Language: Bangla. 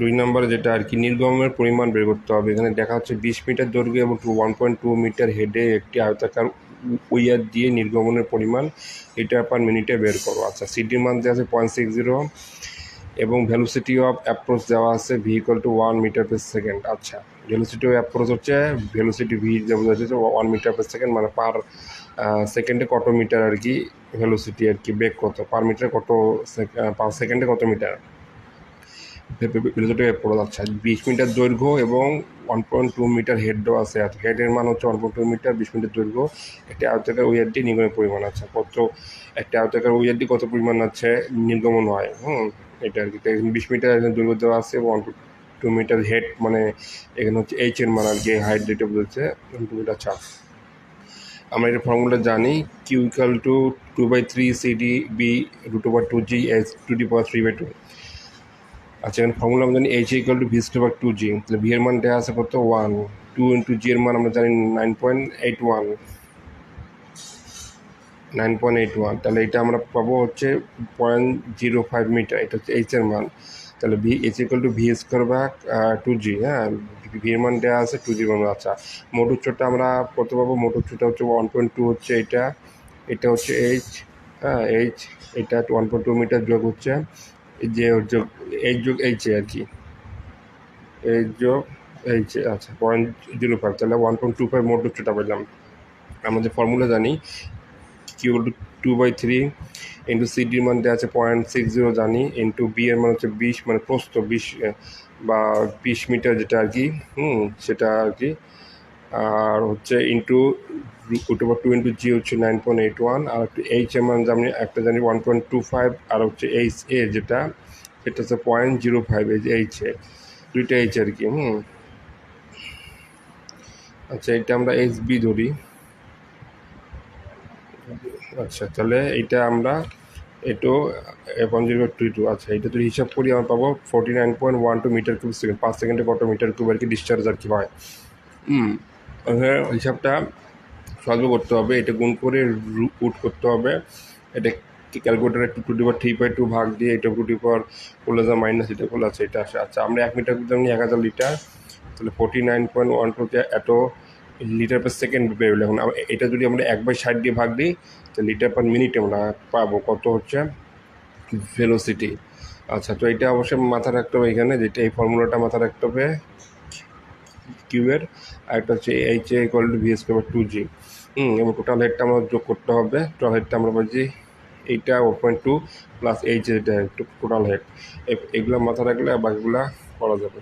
দুই নম্বরে যেটা আর কি নির্গমের পরিমাণ বের করতে হবে। এখানে দেখা হচ্ছে বিশ মিটার দৈর্ঘ্য এবং two one point two metre হেডে একটি আয়তাকার উইয়ার দিয়ে নির্গমনের পরিমাণ লিটার পার মিনিটে বের করো। আচ্ছা সিটির মান দেওয়া আছে পয়েন্ট সিক্স জিরো এবং ভ্যালোসিটি অফ অ্যাপ্রোচ দেওয়া আছে vehicle two one metre per second আচ্ছা ভ্যালোসিটি অফ অ্যাপ্রোচ হচ্ছে ভ্যালোসিটি ভি যেমন হচ্ছে ওয়ান মিটার পার সেকেন্ড মানে পার সেকেন্ডে কত মিটার আর কি ভ্যালোসিটি আর কি বেগ কত? পার মিটার কত পার সেকেন্ডে কত মিটার ভ্যালোসিটি অ্যাপ্রোচ আচ্ছা বিশ মিটার দৈর্ঘ্য এবং one point two metre head দেওয়া আছে। আর হেডের মান হচ্ছে ওয়ান পয়েন্ট টু মিটার বিশ মিটার দৈর্ঘ্য। একটি আয়তাকার ওয়ারটি নির্গমের পরিমাণ আছে। কত একটা আয়তাকার ওয়ারটি কত পরিমাণ আছে, নির্গমন হয়। হুম, এটা আর কি। বিশ মিটার দৈর্ঘ্য দেওয়া আছে ওয়ান টু মিটার হেড মানে এখানে হচ্ছে এইচ এর মান আর কি হাইট যেটা বলছে টু মিটার চাপ। আমরা এটা ফর্মুলা জানি Q equal to two by three CD B root over two G S to the power three by two আচ্ছা এখানে ফর্মুলা আমরা জানি H equal to V square two G তাহলে ভি এর মান দেওয়া আছে কত? ওয়ান টু ইন্টু জি এর মান আমরা জানি nine point eight one nine point eight one তাহলে এটা আমরা পাবো হচ্ছে পয়েন্ট জিরো ফাইভ মিটার এটা হচ্ছে এইচ এর মান। তাহলে V H equal to V square বা টু জি হ্যাঁ? ভি এর মান দেওয়া আছে টু জি মান আচ্ছা। মোট উচ্চটা আমরা কত পাবো? মোট উচ্চটা হচ্ছে ওয়ান পয়েন্ট টু হচ্ছে এটা এটা হচ্ছে এইচ হ্যাঁ এইচ এটা ওয়ান পয়েন্ট টু মিটার যোগ হচ্ছে যে যোগ এইচ যোগ এইচে আর কি। এইচ যোগ এইচে আচ্ছা পয়েন্ট জিরো ফাইভ তাহলে ওয়ান পয়েন্ট টু ফাইভ মোট উচ্চটা পেলাম। আমরা যে ফর্মুলা জানি Q two by three into সিডির মান দেওয়া আছে পয়েন্ট সিক্স জিরো জানি ইন্টু বি এর মান হচ্ছে বিশ মানে প্রস্ত বিশ, বা বিশ মিটার যেটা আর কি, হুম, সেটা আর কি আর হচ্ছে into root over two into G হচ্ছে নাইন পয়েন্ট এইট ওয়ান আর একটু এইচ এর মান জানি একটা জানি ওয়ান পয়েন্ট টু ফাইভ আর হচ্ছে এইচ এ যেটা সেটা হচ্ছে পয়েন্ট জিরো ফাইভ এই এইচ এ দুইটা এইচ আর কি, হুম। আচ্ছা এটা আমরা এইচ বি ধরি। আচ্ছা তাহলে এটা আমরা এটো ওয়ান জিরো টু টু আচ্ছা এটা যদি হিসাব করি আমরা পাবো forty nine point one two metre cube second পাঁচ সেকেন্ডে কত মিটার কিউব আর কি ডিসচার্জ আর কি হয়। হুম। হিসাবটা সলভ করতে হবে, এটা গুণ করে রুট করতে হবে। এটা ক্যালকুলেটারে two to the power three by two ভাগ দিয়ে এটা টু ডিপার করলে যা মাইনাস এটা করলে আছে, এটা আসে। আচ্ছা আমরা এক মিটার কিন্তু এক হাজার লিটার তাহলে ফোর্টি নাইন পয়েন্ট ওয়ান টুতে এত লিটার পার সেকেন্ড বেরোলো এখন এটা যদি আমরা এক বাই ষাট দিয়ে ভাগ দিই, তো লিটার পার মিনিট আমরা পাবো, কত হচ্ছে? ভেলোসিটি আচ্ছা তো এটা অবশ্যই মাথায় রাখতে হবে এখানে যেটা এই ফর্মুলাটা মাথায় রাখতে হবে। কিউবের আর একটা হচ্ছে H A equal to V square two G hmm, এবং টোটাল হেডটা আমরা যোগ করতে হবে। টোটাল হেডটা আমরা বলছি এইটা one point two plus H এটা টোটাল হেড এগুলো মাথায় রাখলে বাকিগুলা করা যাবে।